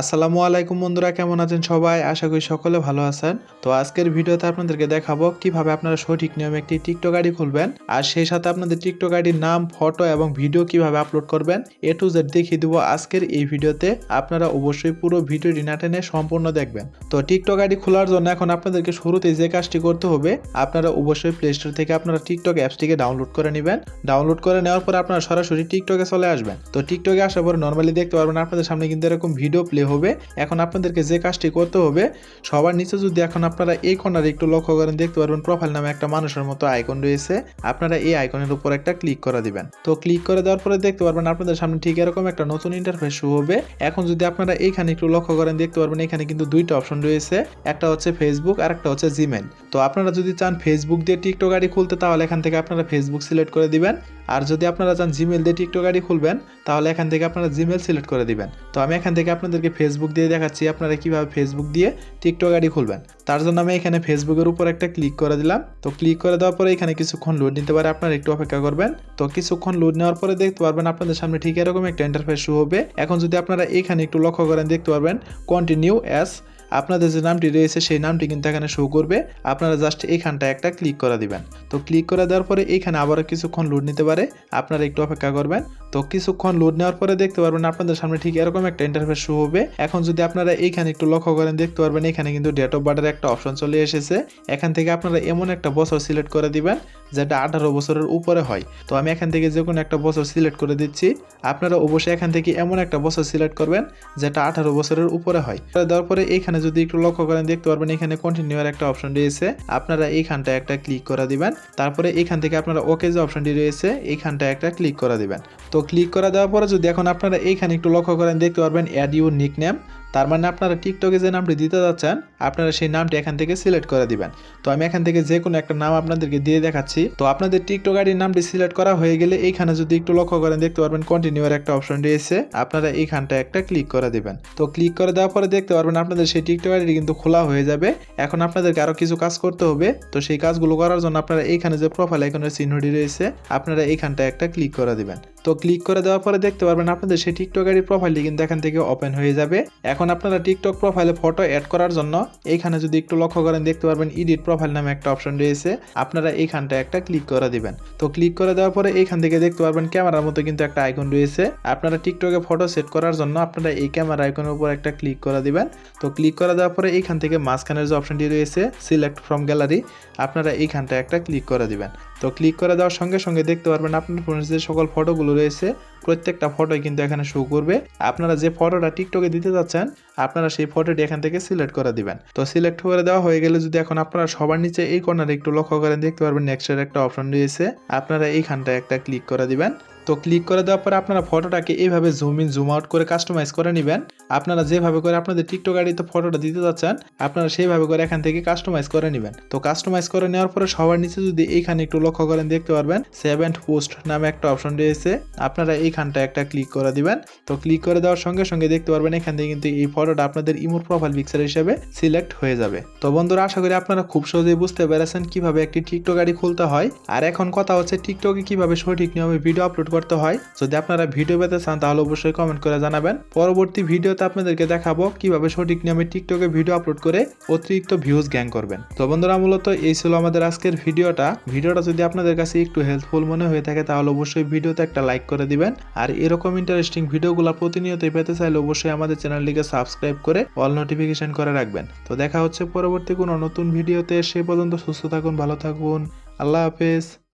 আসসালামু আলাইকুম বন্ধুরা, কেমন আছেন সবাই? আশা করি সকলে ভালো আছেন। তো আজকের ভিডিওতে আপনাদেরকে দেখাবো কীভাবে আপনারা সঠিক নিয়মে একটি টিকটক আইডি খুলবেন আর সেই সাথে আপনাদের টিকটক আইডির নাম, ফটো এবং ভিডিও কীভাবে আপলোড করবেন এ টু জেড দেখিয়ে দেবো আজকের এই ভিডিওতে। আপনারা অবশ্যই পুরো ভিডিওটি না টেনে সম্পূর্ণ দেখবেন। তো টিকটক আইডি খোলার জন্য এখন আপনাদেরকে শুরুতেই যে কাজটি করতে হবে, আপনারা অবশ্যই প্লে স্টোর থেকে আপনারা টিকটক অ্যাপসটিকে ডাউনলোড করে নেবেন। ডাউনলোড করে নেওয়ার পর আপনারা সরাসরি টিকটকে চলে আসবেন। তো টিকটকে আসার পর নর্মালি দেখতে পারবেন আপনাদের সামনে কিন্তু এরকম ভিডিও প্লে হবে। এখন আপনাদেরকে যে কাজটি করতে হবে, সবার নিচে যদি এখন আপনারা এই কর্নারে একটু লক্ষ্য করেন, দেখতে পারবেন প্রোফাইল নামে একটা মানুষের মতো আইকন রয়েছে। আপনারা এই আইকনের উপর একটা ক্লিক করে দিবেন। তো ক্লিক করে দেওয়ার পরে দেখতে পারবেন আপনাদের সামনে ঠিক এরকম একটা নতুন ইন্টারফেস শো হবে। এখন যদি আপনারা এইখানে একটু লক্ষ্য করেন, দেখতে পারবেন এখানে কিন্তু দুইটা অপশন রয়েছে। একটা হচ্ছে ফেসবুক আর একটা হচ্ছে জিমেল তো আপনারা যদি চান ফেসবুক দিয়ে টিকটক আইডি খুলতে, তাহলে এখান থেকে আপনারা ফেসবুক সিলেক্ট করে দিবেন। আর যদি আপনারা চান জিমেল দিয়ে টিকটক আইডি খুলবেন, তাহলে এখান থেকে আপনারা জিমেল সিলেক্ট করে দিবেন। তো আমি এখান থেকে আপনাদেরকে ফেসবুক দিয়ে দেখাচ্ছি আপনারা কীভাবে ফেসবুক দিয়ে টিকটক আইডি খুলবেন। তার জন্য আমি এখানে ফেসবুকের উপর একটা ক্লিক করে দিলাম। তো ক্লিক করে দেওয়ার পরে এখানে কিছুক্ষণ লোড নিতে পারে, আপনারা একটু অপেক্ষা করবেন। তো কিছুক্ষণ লোড নেওয়ার পরে দেখতে পারবেন আপনাদের সামনে ঠিক এরকম একটা ইন্টারফেস শো হবে। এখন যদি আপনারা এখানে একটু লক্ষ্য করেন, দেখতে পারবেন কন্টিনিউ অ্যাস আপনাদের যে নামটি রয়েছে, সেই নামটি কিন্তু এখানে শো করবে। আপনারা জাস্ট এইখানটায় একটা ক্লিক করে দিবেন। তো ক্লিক করে দেওয়ার পরে এইখানে আবারও কিছুক্ষণ লোড নিতে পারে। আপনারা একটু অপেক্ষা করবেন। তো কিছুক্ষণ লোড নেওয়ার পরে দেখতে পারবেন আপনাদের সামনে ঠিক এরকম একটা ইন্টারফেস শো হবে। এখন যদি আপনারা এইখানে একটু লক্ষ্য করেন, দেখতে পারবেন এখানে কিন্তু ডেট অফ বার্থের একটা অপশন চলে এসেছে। এখান থেকে আপনারা এমন একটা বছর সিলেক্ট করে দিবেন, যেটা আঠারো বছরের উপরে হয়। তো আমি এখান থেকে যে কোনো একটা বছর সিলেক্ট করে দিচ্ছি। আপনারা অবশ্যই এখান থেকে এমন একটা বছর সিলেক্ট করবেন, যেটা আঠারো বছরের উপরে হয়। দেওয়ার পরে এইখানে যদি একটু লক্ষ্য করেন, দেখতে পারবেন এখানে কন্টিনিউ এর একটা অপশন রয়েছে। আপনারা এইখানটা একটা ক্লিক করে দিবেন। তারপরে এইখান থেকে আপনারা ওকে যে অপশনটি রয়েছে এইখানটা একটা ক্লিক করে দিবেন। তো ক্লিক করে দেওয়ার পরে যদি এখন আপনারা এইখানে একটু লক্ষ্য করেন, দেখতে পারবেন অ্যাড ইউর নিক নেম তার মানে আপনারা টিকটকে যে নামটি দিতে যাচ্ছেন, আপনারা সেই নামটি এখান থেকে সিলেক্ট করে দিবেন। তো আমি এখান থেকে যে কোনো একটা নাম আপনাদেরকে দিয়ে দেখাচ্ছি। তো আপনাদের টিকটক আইডির নামটি সিলেক্ট করা হয়ে গেলে এইখানে যদি একটু লক্ষ্য করেন, দেখতে পারবেন কন্টিনিউর একটা অপশন রয়েছে। আপনারা এইখানটা একটা ক্লিক করে দিবেন। তো ক্লিক করে দেওয়ার পরে দেখতে পারবেন আপনাদের সেই টিকটক আইডি কিন্তু খোলা হয়ে যাবে। এখন আপনাদেরকে আরও কিছু কাজ করতে হবে। তো সেই কাজগুলো করার জন্য আপনারা এইখানে যে প্রোফাইল আইকনের চিহ্নটি রয়েছে, আপনারা এইখানটা একটা ক্লিক করে দিবেন। তো ক্লিক করে দেওয়ার পরে দেখতে পারবেন আপনাদের সেই টিকটক আইডির প্রোফাইলটি কিন্তু এখান থেকে ওপেন হয়ে যাবে। এখন আপনারা টিকটক প্রোফাইলে ফটো অ্যাড করার জন্য এইখানে যদি একটু লক্ষ্য করেন দেখতে পারবেন এডিট প্রোফাইল নামে একটা অপশন রয়েছে। আপনারা এইখানটা একটা ক্লিক করে দিবেন। তো ক্লিক করে দেওয়ার পরে এইখান থেকে দেখতে পারবেন ক্যামেরার মতো কিন্তু একটা আইকন রয়েছে। আপনারা টিকটকে ফটো সেট করার জন্য আপনারা এই ক্যামেরা আইকনের উপর একটা ক্লিক করে দিবেন। তো ক্লিক করে দেওয়ার পরে এইখান থেকে মাঝখানের যে অপশনটি রয়েছে সিলেক্ট ফ্রম গ্যালারি আপনারা এইখানটা একটা ক্লিক করে দিবেন। তো ক্লিক করে দেওয়ার সঙ্গে সঙ্গে দেখতে পারবেন আপনার ফোনের যে সকল ফটোগুলো রয়েছে, প্রত্যেকটা ফটোই কিন্তু এখানে শো করবে। আপনারা যে ফটোটা টিকটকে দিতে যাচ্ছেন, আপনারা সেই ফটোটি এখান থেকে সিলেক্ট করে দিবেন। তো সিলেক্ট করে দেওয়া হয়ে গেলে যদি এখন আপনারা সবার নিচে এই কর্নারে একটু লক্ষ্য করেন, দেখতে পারবেন নেক্সটের একটা অপশন রয়েছে। আপনারা এইখানটায় একটা ক্লিক করে দিবেন। তো ক্লিক করে দেওয়ার পরে আপনারা ফটোটাকে এইভাবে জুম ইন জুম আউট করে কাস্টমাইজ করে নেবেন। আপনারা যেভাবে করে আপনাদের টিকটক আইডিতে ফটোটা দিতে যাচ্ছেন, আপনারা সেইভাবে করে এখান থেকে কাস্টমাইজ করে নেবেন। তো কাস্টমাইজ করে নেওয়ার পরে সবার নিচে যদি এইখানে একটু লক্ষ্য করেন দেখতে পারবেন সেভেন্থ পোস্ট নামে একটা অপশন রয়েছে। আপনারা এইখানটা একটা ক্লিক করে দিবেন। তো ক্লিক করে দেওয়ার সঙ্গে সঙ্গে দেখতে পারবেন এখান থেকে কিন্তু এই ফটোটা আপনাদের ইমোর প্রোফাইল পিকচার হিসেবে সিলেক্ট হয়ে যাবে। তো বন্ধুরা, আশা করি আপনারা খুব সহজেই বুঝতে পেরেছেন কীভাবে একটি টিকটক আইডি খুলতে হয়। আর এখন কথা হচ্ছে টিকটকে কীভাবে সঠিক নিয়মে ভিডিও আপলোড করতে হয়। যদি আপনারা ভিডিও পেতে চান, তাহলে অবশ্যই কমেন্ট করে জানাবেন। পরবর্তী ভিডিওতে আপনাদেরকে দেখাবো কীভাবে সঠিক নিয়মে টিকটকে ভিডিও আপলোড করে অতিরিক্ত ভিউজ গ্যাং করবেন। তো বন্ধুরা, মূলত এই ছিল আমাদের আজকের ভিডিওটা। ভিডিওটা যদি আপনাদের কাছে একটু হেল্পফুল মনে হয়ে থাকে, তাহলে অবশ্যই ভিডিওতে একটা লাইক করে দিবেন। আর এরকম ইন্টারেস্টিং ভিডিওগুলো প্রতিনিয়তই পেতে চাইলে অবশ্যই আমাদের চ্যানেলটিকে সাবস্ক্রাইব করে অল নোটিফিকেশন করে রাখবেন। তো দেখা হচ্ছে পরবর্তী কোনো নতুন ভিডিওতে। সে পর্যন্ত সুস্থ থাকুন, ভালো থাকুন। আল্লাহ হাফেজ।